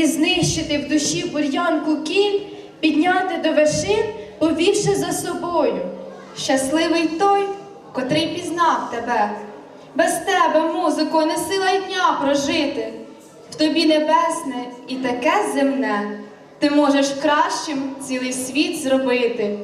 і знищити в душі бур'янку кіль, підняти до вершин, повівши за собою. Щасливий той, котрий пізнав тебе. Без тебе, музико, не сила й дня прожити. В тобі небесне і таке земне. Ти можеш кращим цілий світ зробити.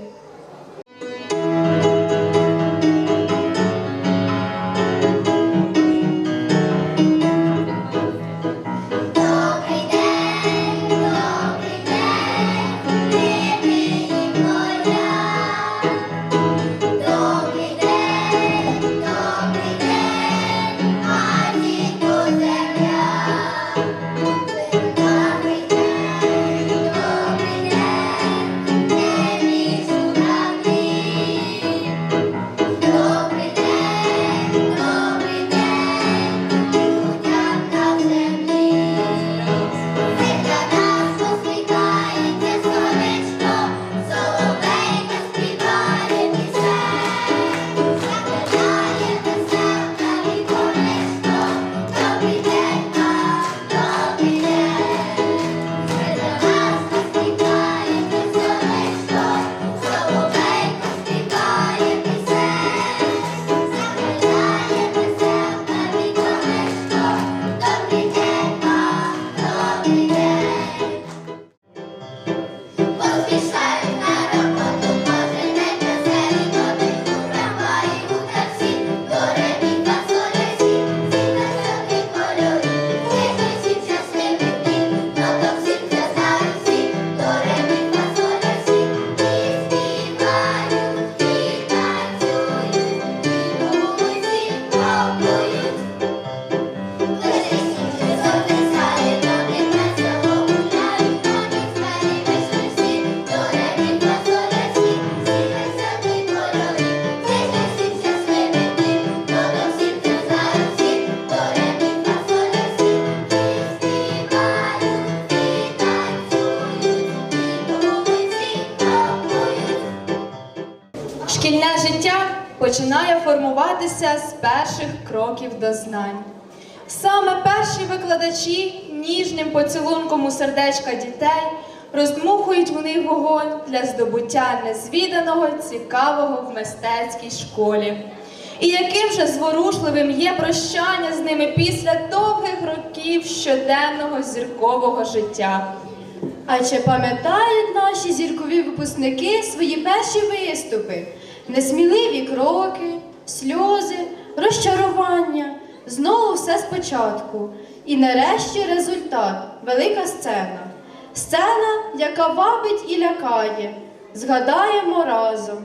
Перших до знань. Саме перші викладачі ніжним поцілунком у сердечка дітей роздмухують в них вогонь для здобуття незвіданого, цікавого в мистецькій школі. І яким же зворушливим є прощання з ними після довгих років щоденного зіркового життя. А чи пам'ятають наші зіркові випускники свої перші виступи? Несміливі кроки, сльози, розчарування, знову все спочатку. І нарешті результат велика сцена. Сцена, яка вабить і лякає. Згадаємо разом.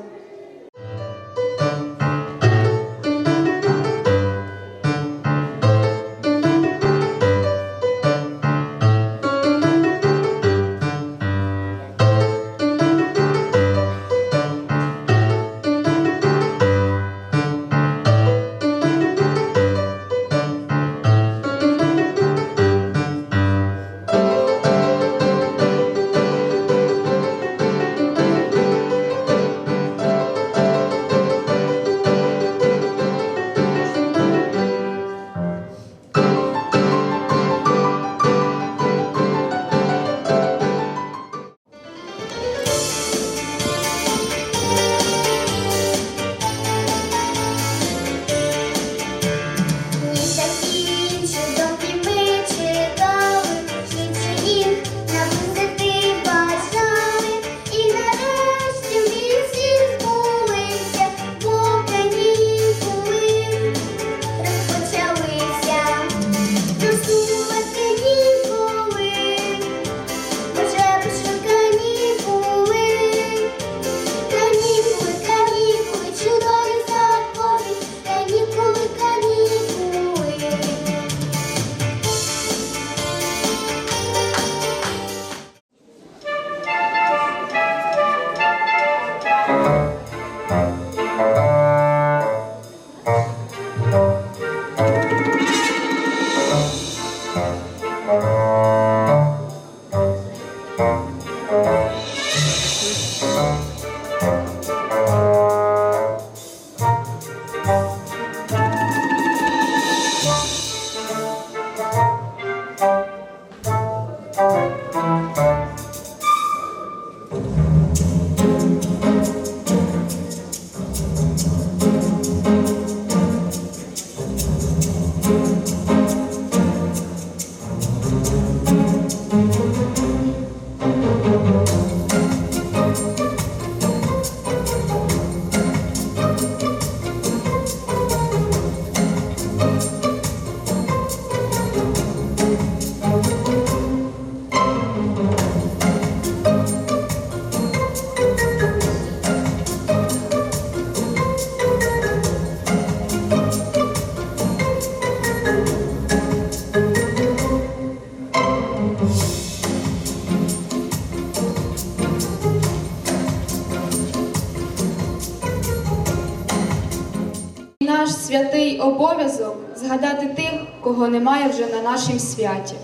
Кого немає вже на нашім святі,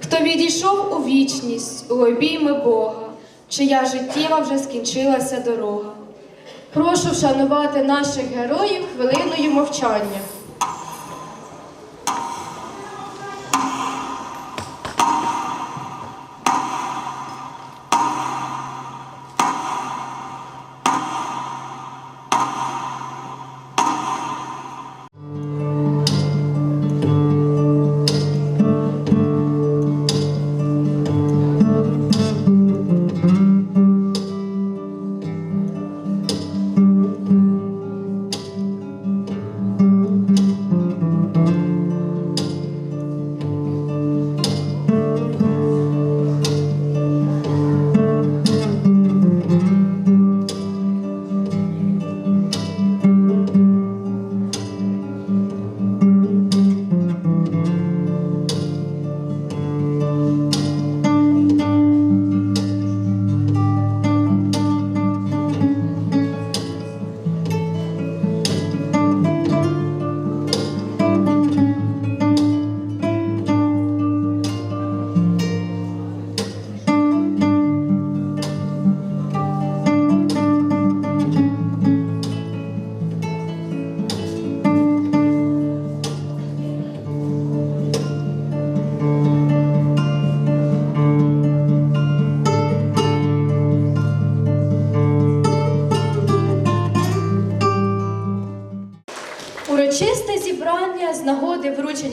хто відійшов у вічність, у обійми Бога, чия життєва вже скінчилася дорога. Прошу вшанувати наших героїв хвилиною мовчання.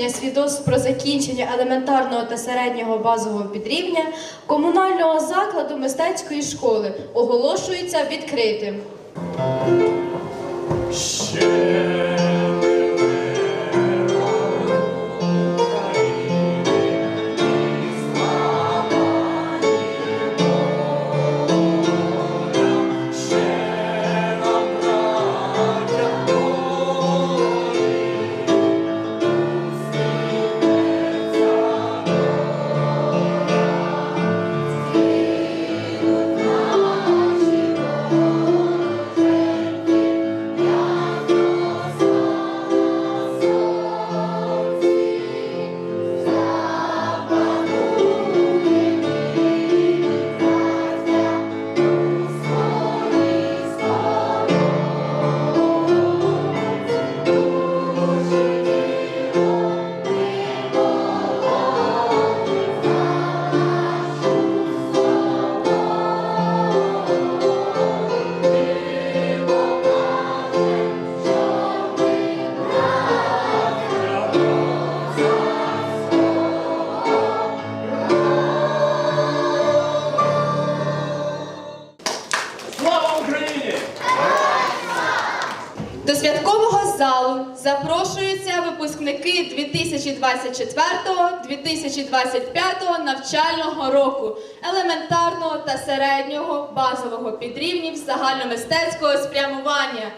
Нагоди свідоцтв про закінчення елементарного та середнього базового підрівня комунального закладу мистецької школи оголошується відкритим. Слава запрошуються випускники 2024-2025 навчального року елементарного та середнього базового підрівнів загальномистецького спрямування.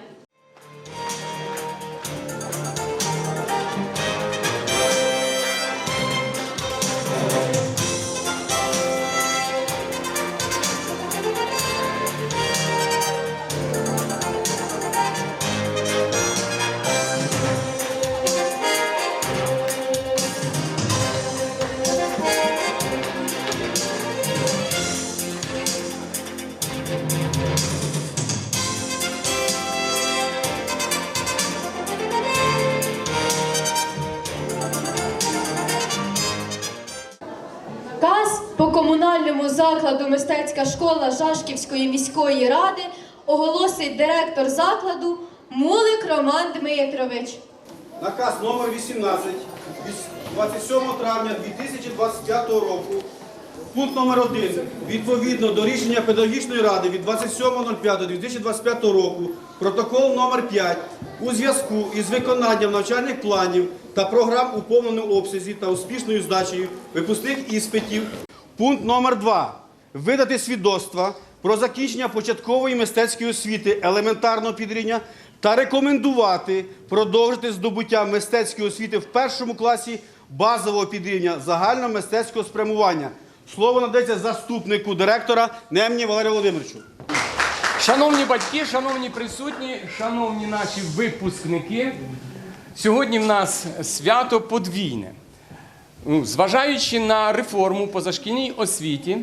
Комунальному закладу мистецька школа Жашківської міської ради оголосить директор закладу Мулик Роман Дмитрович. Наказ номер 18 від 27 травня 2025 року. Пункт номер 1. Відповідно до рішення педагогічної ради від 27.05.2025 року, протокол номер 5 у зв'язку із виконанням навчальних планів та програм у повному обсязі та успішною здачею випускних іспитів. Пункт номер 2. Видати свідоцтва про закінчення початкової мистецької освіти елементарного підрівня та рекомендувати продовжити здобуття мистецької освіти в першому класі базового підрівня загального мистецького спрямування. Слово надається заступнику директора Немні Валерію Володимировичу. Шановні батьки, шановні присутні, шановні наші випускники. Сьогодні в нас свято подвійне. Ну, Зважаючи на реформу по зашкільній освіті,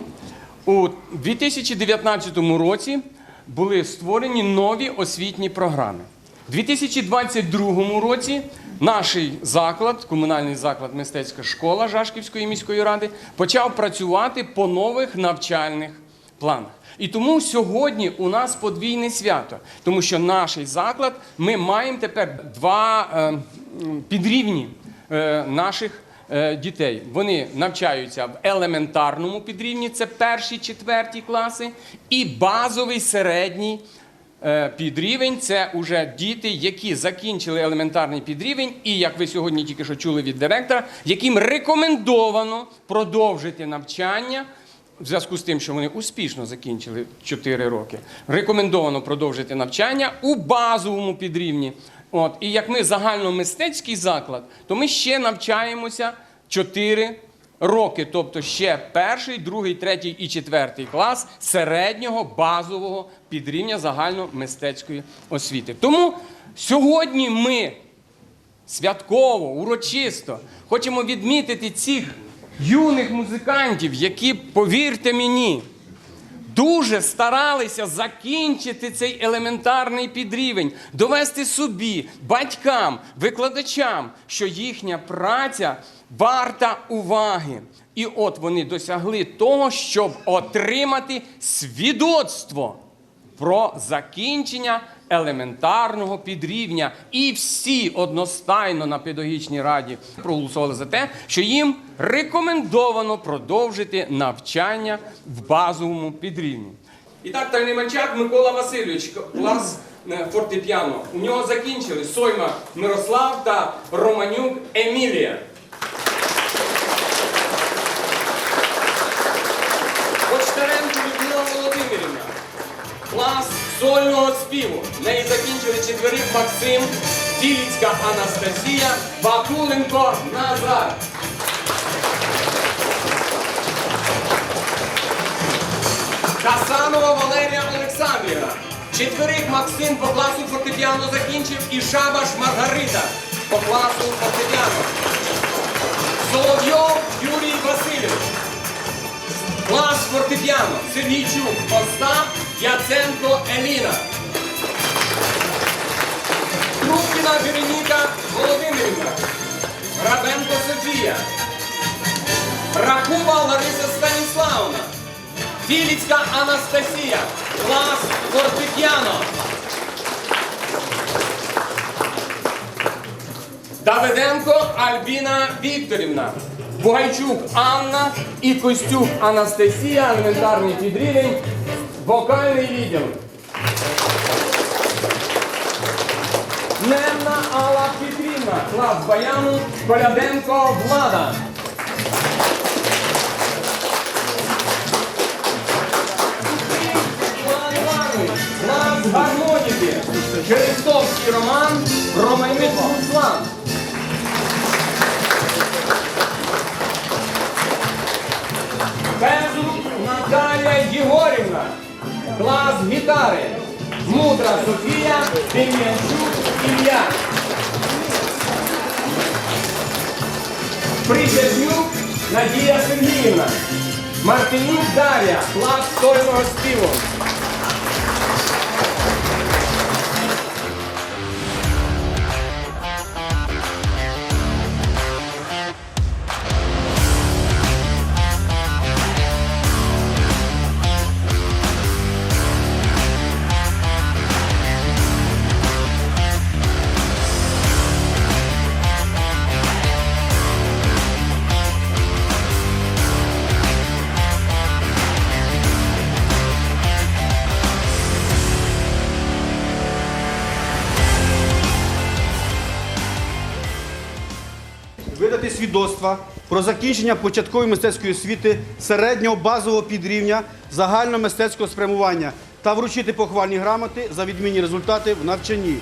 у 2019 році були створені нові освітні програми. У 2022 році наш заклад, комунальний заклад мистецька школа Жашківської міської ради, почав працювати по нових навчальних планах. І тому сьогодні у нас подвійне свято, тому що наш заклад ми маємо тепер два е, підрівні е, наших дітей. Вони навчаються в елементарному підрівні, це перші, четверті класи, і базовий середній е, підрівень це вже діти, які закінчили елементарний підрівень, і як ви сьогодні тільки що чули від директора, яким рекомендовано продовжити навчання. В зв'язку з тим, що вони успішно закінчили 4 роки, рекомендовано продовжити навчання у базовому підрівні. От, і як ми загальномистецький заклад, то ми ще навчаємося 4 роки, тобто ще перший, другий, третій і четвертий клас середнього базового підрівня загальномистецької освіти. Тому сьогодні ми святково, урочисто хочемо відмітити цих юних музикантів, які, повірте мені, дуже старалися закінчити цей елементарний підрівень, довести собі, батькам, викладачам, що їхня праця варта уваги. І от вони досягли того, щоб отримати свідоцтво про закінчення елементарного підрівня. І всі одностайно на педагогічній раді проголосували за те, що їм рекомендовано продовжити навчання в базовому підрівні. І так, Тальниманчак Микола Васильович, клас е, фортепіано. У нього закінчили Сойма Мирослав та Романюк Емілія. Почтаренко Людмила Володимирівна. Клас сольного співу. Неї закінчили четверик Максим, Тіліцька Анастасія, Бакуленко Назар. Касанова Валерія Олександрівна. Четверик Максим по класу фортепіано закінчив і Шабаш Маргарита по класу фортепіано. Соловйов Юрій Васильович. Клас фортепіано. Сергійчук Остап, Яценко Еліна. Трубкіна Вероніка Володимирівна. Рабенко Софія. Рахуба Лариса Станіславовна. Філіцька Анастасія. Клас фортепіано. Давиденко Альбіна Вікторівна, Бугайчук Анна і Костюк Анастасія, елементарний підрівень, вокальний відділ. Немна Алла Петрівна, клас баяну, Коляденко Влада. Клас гармоніки, Черестовський Роман, Романюк Руслан. Клас гітари. Мудра Софія, Дем'янчук Ілля. Присяжнюк Надія Сергіївна. Мартинюк Дар'я. Клас сольного співу. Видати свідоцтва про закінчення початкової мистецької освіти середнього базового підрівня загальномистецького спрямування та вручити похвальні грамоти за відмінні результати в навчанні.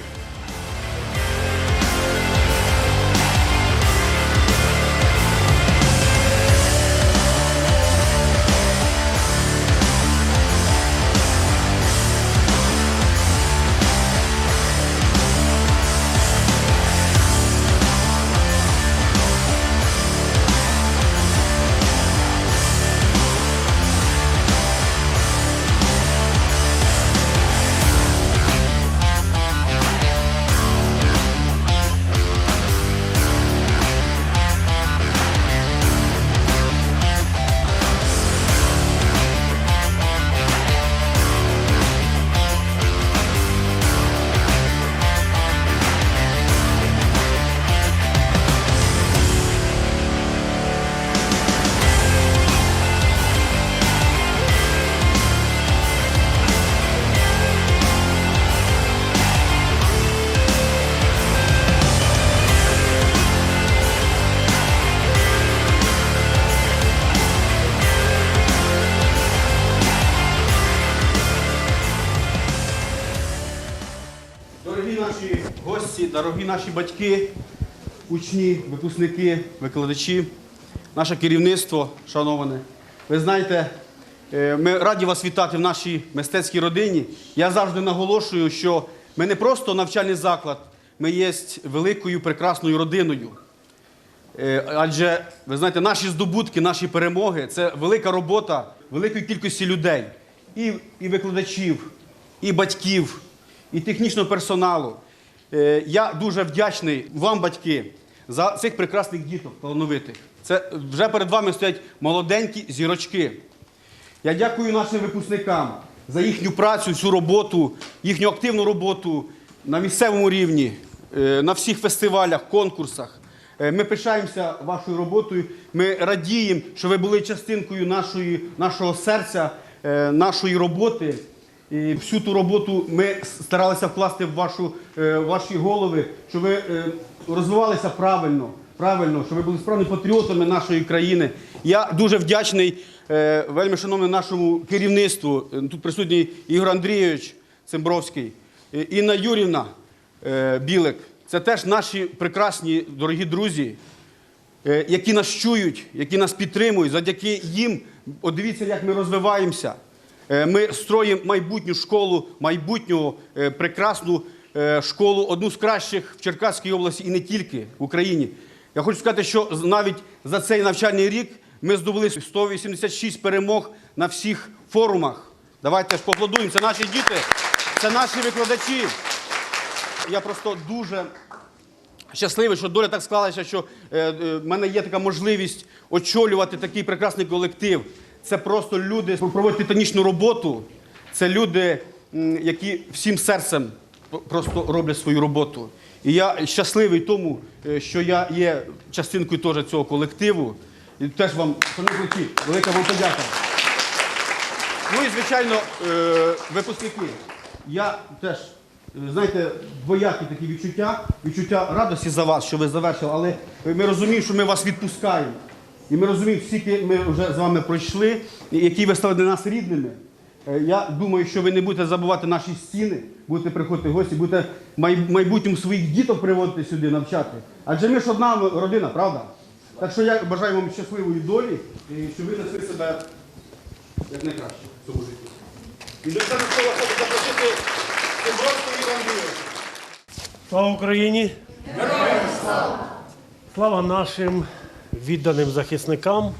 Наші батьки, учні, випускники, викладачі, наше керівництво, шановане. Ви знаєте, е, ми раді вас вітати в нашій мистецькій родині. Я завжди наголошую, що ми не просто навчальний заклад, ми є великою прекрасною родиною. Е, Адже ви знаєте, наші здобутки, наші перемоги це велика робота великої кількості людей, і, і викладачів, і батьків, і технічного персоналу. Е, Я дуже вдячний вам, батьки, за цих прекрасних діток талановитих. Це вже перед вами стоять молоденькі зірочки. Я дякую нашим випускникам за їхню працю, всю роботу, їхню активну роботу на місцевому рівні, е, на всіх фестивалях, конкурсах. Е, Ми пишаємося вашою роботою. Ми радіємо, що ви були частинкою нашої, нашого серця, нашої роботи. І всю ту роботу ми старалися вкласти в вашу, е, ваші голови, щоб ви е, розвивалися правильно, правильно, щоб ви були справжніми патріотами нашої країни. Я дуже вдячний е, вельми шановному нашому керівництву. Тут присутній Ігор Андрійович Цимбровський, Інна Юрівна Білик. Це теж наші прекрасні дорогі друзі, які нас чують, які нас підтримують. Завдяки їм, от дивіться, як ми розвиваємося. Е, Ми строїмо майбутню школу, майбутню е, прекрасну е, школу, одну з кращих в Черкаській області і не тільки в Україні. Я хочу сказати, що навіть за цей навчальний рік ми здобули 186 перемог на всіх форумах. Давайте ж поаплодуємо. Це наші діти, це наші викладачі. Я просто дуже щасливий, що доля так склалася, що в мене є така можливість очолювати такий прекрасний колектив. Це просто люди проводять титанічну роботу. Це люди, які всім серцем просто роблять свою роботу. І я щасливий тому, е, що я є частинкою теж цього колективу. І теж вам, Кличі, велика вам подяка. Ну і звичайно, е, випускники. Я теж, е, знаєте, двоякі такі відчуття, відчуття радості за вас, що ви завершили, але ми розуміємо, що ми вас відпускаємо. І ми розуміємо, скільки ми вже з вами пройшли, які ви стали для нас рідними. Е, Я думаю, що ви не будете забувати наші стіни, будете приходити в гості, будете в майбутньому своїх діток приводити сюди навчати. Адже ми ж одна родина, правда? Так що я бажаю вам щасливої долі, і щоб ви несли себе як найкраще в цьому житті. І до цього слова хочу запросити Ігоря Андрійовича. Слава Україні! Слава нашим відданим захисникам,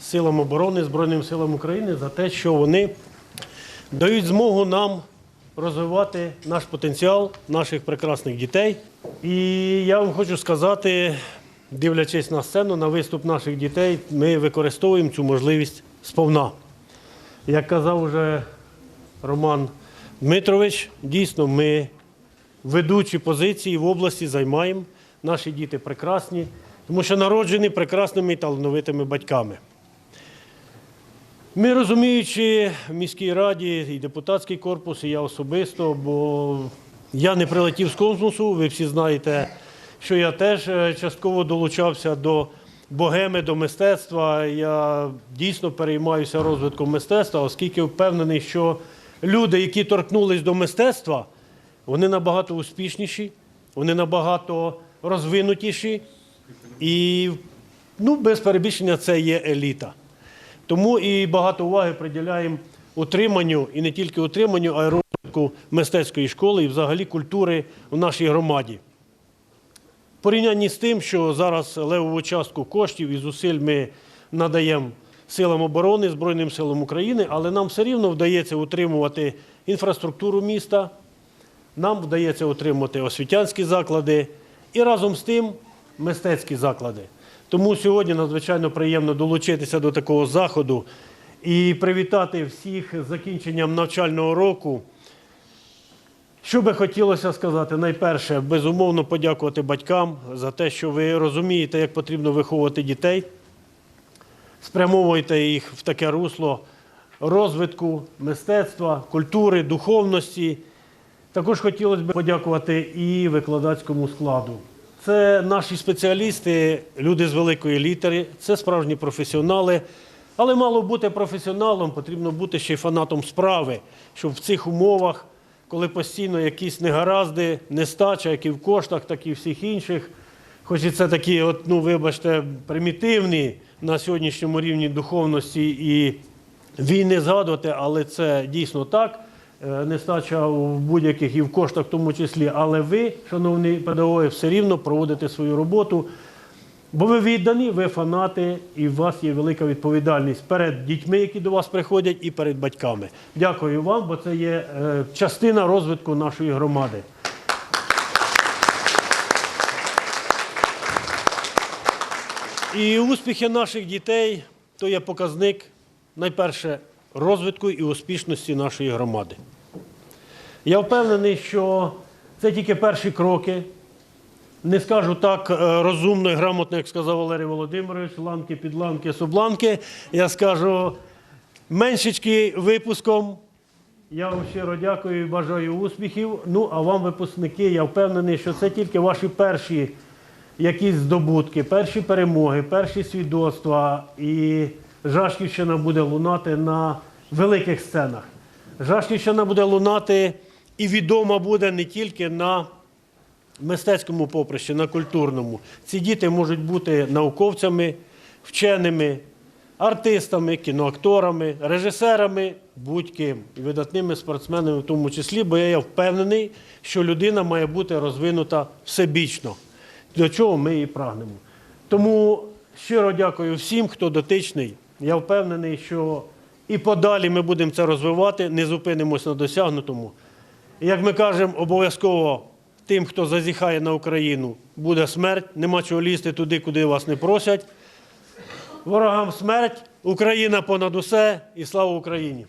силам оборони, Збройним силам України за те, що вони дають змогу нам розвивати наш потенціал наших прекрасних дітей. І я вам хочу сказати, дивлячись на сцену, на виступ наших дітей, ми використовуємо цю можливість сповна. Як казав уже Роман Дмитрович, дійсно ми ведучі позиції в області займаємо. Наші діти прекрасні, тому що народжені прекрасними і талановитими батьками. Ми розуміючи в міській раді і депутатський корпус, і я особисто, бо я не прилетів з космосу, ви всі знаєте, що я теж е, частково долучався до богеми, до мистецтва. Я дійсно переймаюся розвитком мистецтва, оскільки впевнений, що люди, які торкнулись до мистецтва, вони набагато успішніші, вони набагато розвинутіші. І ну, без перебільшення це є еліта. Тому і багато уваги приділяємо утриманню, і не тільки утриманню, а й розвитку мистецької школи і взагалі культури в нашій громаді. В порівнянні з тим, що зараз левову частку коштів і зусиль ми надаємо силам оборони, Збройним силам України, але нам все рівно вдається утримувати інфраструктуру міста, нам вдається утримувати освітянські заклади і разом з тим мистецькі заклади. Тому сьогодні надзвичайно приємно долучитися до такого заходу і привітати всіх з закінченням навчального року. Що би хотілося сказати, найперше, безумовно подякувати батькам за те, що ви розумієте, як потрібно виховувати дітей, спрямовуєте їх в таке русло розвитку мистецтва, культури, духовності. Також хотілося б подякувати і викладацькому складу. Це наші спеціалісти, люди з великої літери, це справжні професіонали. Але мало бути професіоналом, потрібно бути ще й фанатом справи, щоб в цих умовах коли постійно якісь негаразди, нестача, як і в коштах, так і всіх інших. Хоч і це такі, от, ну, вибачте, примітивні на сьогоднішньому рівні духовності і війни згадувати, але це дійсно так. Е, Нестача в будь-яких і в коштах в тому числі. Але ви, шановні педагоги, все рівно проводите свою роботу. Бо ви віддані, ви фанати, і у вас є велика відповідальність перед дітьми, які до вас приходять, і перед батьками. Дякую вам, бо це є е, частина розвитку нашої громади. І успіхи наших дітей то є показник, найперше, розвитку і успішності нашої громади. Я впевнений, що це тільки перші кроки. Не скажу так е, розумно і грамотно, як сказав Валерій Володимирович, ланки, підланки, субланки. Я скажу меншечки випуском. Я вам щиро дякую і бажаю успіхів. Ну, а вам, випускники, я впевнений, що це тільки ваші перші якісь здобутки, перші перемоги, перші свідоцтва. І Жашківщина буде лунати на великих сценах. Жашківщина буде лунати і відома буде не тільки на мистецькому поприщі, на культурному. Ці діти можуть бути науковцями, вченими, артистами, кіноакторами, режисерами, будь-ким, і видатними спортсменами в тому числі, бо я впевнений, що людина має бути розвинута всебічно, до чого ми і прагнемо. Тому щиро дякую всім, хто дотичний. Я впевнений, що і подалі ми будемо це розвивати, не зупинимось на досягнутому. Як ми кажемо, обов'язково тим, хто зазіхає на Україну, буде смерть, нема чого лізти туди, куди вас не просять. Ворогам смерть, Україна понад усе і слава Україні!